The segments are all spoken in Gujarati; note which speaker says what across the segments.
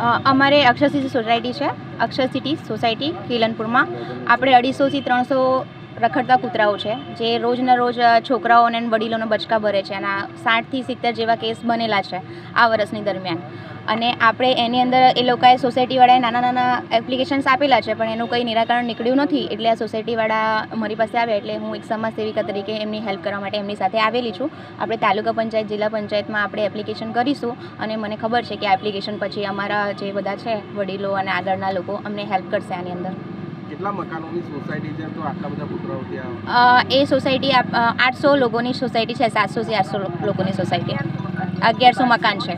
Speaker 1: અમારે અક્ષર સિટી સોસાયટી છે. અક્ષર સિટી સોસાયટી, કિલનપુરમાં. આપણે અઢીસોથી ત્રણસો રખડતા કૂતરાઓ છે, જે રોજના રોજ છોકરાઓ અને વડીલોનો બચકા ભરે છે અને સાઠથી સિત્તેર જેવા કેસ બનેલા છે આ વર્ષની દરમિયાન. અને આપણે એની અંદર એ લોકોએ સોસાયટીવાળાએ નાના નાના એપ્લિકેશન્સ આપેલા છે પણ એનું કંઈ નિરાકરણ નીકળ્યું નથી. એટલે આ સોસાયટીવાળા મારી પાસે આવ્યા એટલે હું એક સમાજ સેવિકા તરીકે એમની હેલ્પ કરવા માટે એમની સાથે આવેલી છું. આપણે તાલુકા પંચાયત જિલ્લા પંચાયતમાં આપણે એપ્લિકેશન કરીશું અને મને ખબર છે કે આ એપ્લિકેશન પછી અમારા જે બધા છે વડીલો અને આગળના લોકો અમને હેલ્પ કરશે આની અંદર.
Speaker 2: કેટલા મકાનોની સોસાયટી છે? તો આટલા બધા કૂતરાઓ ત્યાં
Speaker 1: એ સોસાયટી આઠસો લોકોની સોસાયટી છે સાતસોથી આઠસો લોકોની સોસાયટી. અગિયારસો મકાન છે.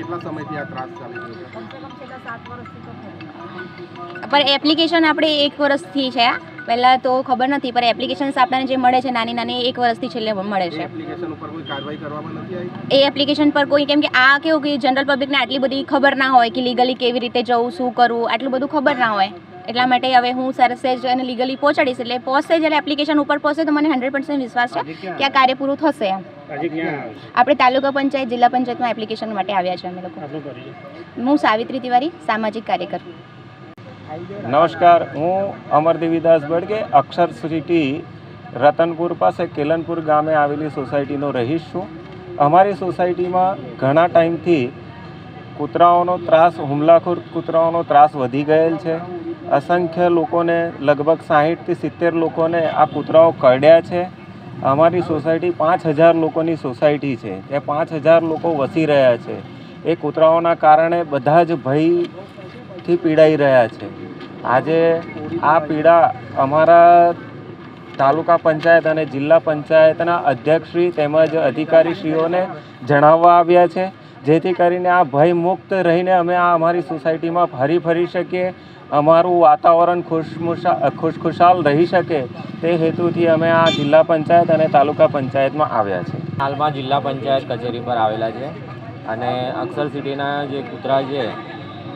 Speaker 2: કેટલા સમયથી આ ત્રાસ ચાલી રહ્યો છે?
Speaker 1: પણ એપ્લિકેશન આપણે એક વર્ષથી છે પહેલાં તો ખબર નથી પણ એપ્લિકેશન્સ આપણને જે મળે છે નાની નાની એક વર્ષથી છેલ્લે મળે છે. એ એપ્લિકેશન પર કોઈ કેમ કે આ કેવું કે જનરલ પબ્લિકને આટલી બધી ખબર ના હોય કે લીગલી કેવી રીતે જવું શું કરવું આટલું બધું ખબર ના હોય. એટલા માટે હવે હું સરસે જ એને લીગલી પહોંચાડીશ એટલે પહોંચશે જ્યારે એપ્લિકેશન ઉપર પહોંચશે તો મને હંડ્રેડ પર્સન્ટ વિશ્વાસ છે કે આ કાર્ય પૂરું થશે એમ. આપણે તાલુકા પંચાયત જિલ્લા પંચાયતમાં એપ્લિકેશન માટે આવ્યા છે અમે લોકો. હું સાવિત્રી તિવારી સામાજિક કાર્યકર.
Speaker 3: નમસ્કાર હું અમરદેવીદાસ બડગે અક્ષર સિટી રતનપુર પાસે કેલનપુર ગામે આવેલી સોસાયટીનો રહીશ છું. અમારી સોસાયટીમાં ઘણા ટાઈમથી કૂતરાઓનો ત્રાસ હુમલાખોર કૂતરાઓનો ત્રાસ વધી ગયેલ છે. અસંખ્ય લોકોને, લગભગ સાહીઠથી સિત્તેર લોકોને આ કૂતરાઓ કરડ્યા છે. અમારી સોસાયટી પાંચ હજાર લોકોની સોસાયટી છે. ત્યાં પાંચ હજાર લોકો વસી રહ્યા છે. એ કૂતરાઓના કારણે બધા જ ભયથી પીડાઈ રહ્યા છે. આજે આ પીડા અમારા તાલુકા પંચાયત અને જિલ્લા પંચાયતના અધ્યક્ષશ્રી તેમજ અધિકારીશ્રીઓને જણાવવા આવ્યા છે. જેથી કરીને આ ભય મુક્ત રહીને અમે આ અમારી સોસાયટીમાં ફરી ફરી શકીએ, અમારું વાતાવરણ ખુશમુશા, ખુશખુશાલ રહી શકે તે હેતુથી અમે આ જિલ્લા પંચાયત અને તાલુકા પંચાયતમાં આવ્યા છે
Speaker 4: હાલમાં જિલ્લા પંચાયત કચેરી પર આવેલા છે અને અક્ષર સિટીના જે કૂતરા છે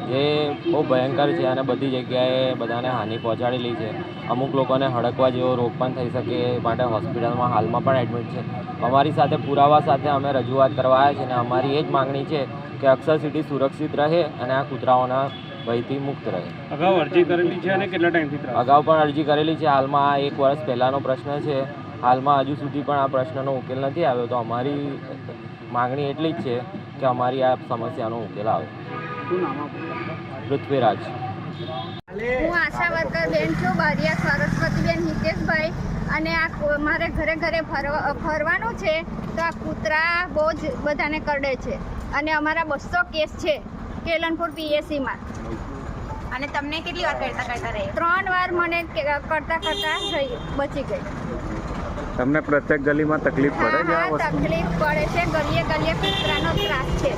Speaker 4: જે બહુ ભયંકર છે અને બધી જગ્યાએ બધાને હાનિ પહોંચાડેલી છે. અમુક લોકોને હડકવા જેવો રોગ પણ થઈ શકે એ માટે હોસ્પિટલમાં હાલમાં પણ એડમિટ છે. અમારી સાથે પુરાવા સાથે અમે રજૂઆત કરવા આવ્યા છે અને અમારી એ જ માગણી છે કે અક્ષર સિટી સુરક્ષિત રહે અને આ કૂતરાઓના ભયથી મુક્ત રહે.
Speaker 5: અગાઉ અરજી કરેલી છે અને કેટલા ટાઈમથી
Speaker 4: અગાઉ પણ અરજી કરેલી છે. હાલમાં આ એક વર્ષ પહેલાંનો પ્રશ્ન છે. હાલમાં હજુ સુધી પણ આ પ્રશ્નનો ઉકેલ નથી આવ્યો. તો અમારી માગણી એટલી જ છે કે અમારી આ સમસ્યાનો ઉકેલ આવે.
Speaker 5: શું નામ આપનું?
Speaker 4: પૃથ્વીરાજ.
Speaker 6: હું આશા વર્કર બેન છું બારિયા સરસ્વતીબેન હિતેશભાઈ. અને આ મારે ઘરે ઘરે ફરવા ફરવાનું છે તો આ કૂતરા બહુ જ બધાને કરડે છે. અને અમારા બસો કેસ છે કેલનપુર પીએસસીમાં
Speaker 1: અને તમને કેટલી વાર કરતા કરતા રહી?
Speaker 6: ત્રણ વાર મને કરતા કરતા ગઈ બચી ગઈ.
Speaker 3: તમને પ્રત્યેક ગલીમાં તકલીફ
Speaker 6: હા
Speaker 3: પડે છે
Speaker 6: હા તકલીફ પડે છે ગલીએ ગલીએ કૂતરાનો ત્રાસ છે.